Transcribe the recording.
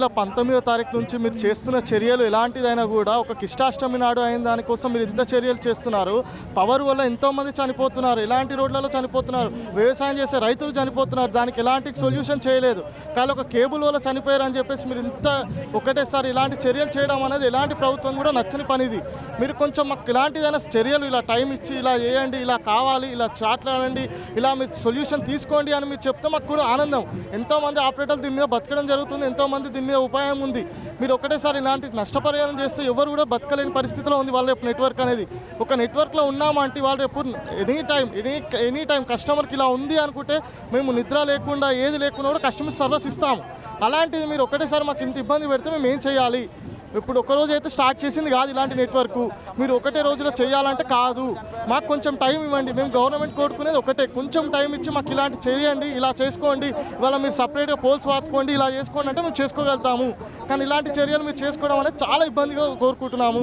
ఇలా పంతొమ్మిదో తారీఖు నుంచి మీరు చేస్తున్న చర్యలు ఎలాంటిదైనా కూడా ఒక కిష్టాష్టమి నాడు అయిన దానికోసం మీరు ఇంత చర్యలు చేస్తున్నారు. పవర్ వల్ల ఎంతోమంది చనిపోతున్నారు. ఎలాంటి రోడ్లలో చనిపోతున్నారు. వ్యవసాయం చేసే రైతులు చనిపోతున్నారు. దానికి ఎలాంటి సొల్యూషన్ చేయలేదు. కానీ ఒక కేబుల్ వల్ల చనిపోయారు అని చెప్పేసి మీరు ఇంత ఒకటేసారి ఇలాంటి చర్యలు చేయడం అనేది ఎలాంటి ప్రభుత్వం కూడా నచ్చని పనిది. మీరు కొంచెం మాకు ఇలాంటిదైనా చర్యలు ఇలా టైం ఇచ్చి ఇలా చేయండి ఇలా కావాలి ఇలా చాట్లాడండి ఇలా మీరు సొల్యూషన్ తీసుకోండి అని మీరు చెప్తే మాకు కూడా ఆనందం. ఎంతోమంది ఆపరేటర్లు దీని మీద బతకడం జరుగుతుంది. ఎంతోమంది దీని మీద ఉపాయం ఉంది. మీరు ఒకటేసారి ఇలాంటి నష్టపరిహారం చేస్తే ఎవరు కూడా బతకలేని పరిస్థితిలో ఉంది వాళ్ళ రేపు నెట్వర్క్ అనేది. ఒక నెట్వర్క్లో ఉన్నామంటే వాళ్ళు రేపు any time any any time కస్టమర్కి ఇలా ఉంది అనుకుంటే మేము నిద్ర లేకుండా ఏది లేకుండా కూడా కస్టమర్ సర్వీస్ ఇస్తాము. అలాంటిది మీరు ఒకటేసారి మాకు ఇంత ఇబ్బంది పెడితే మేము ఏం చేయాలి? ఇప్పుడు ఒక రోజు అయితే స్టార్ట్ చేసింది కాదు ఇలాంటి నెట్వర్క్ మీరు ఒకటే రోజులో చేయాలంటే కాదు. మాకు కొంచెం టైం ఇవ్వండి. మేము గవర్నమెంట్ కోరుకునేది ఒకటే. కొంచెం టైం ఇచ్చి మాకు ఇలాంటి చేయండి ఇలా చేసుకోండి. ఇవాళ మీరు సపరేట్గా పోల్స్ వాతుకోండి ఇలా చేసుకోండి అంటే మేము చేసుకోగలుగుతాము. కానీ ఇలాంటి చర్యలు మీరు చేసుకోవడం అనేది చాలా ఇబ్బందిగా కోరుకుంటున్నాము.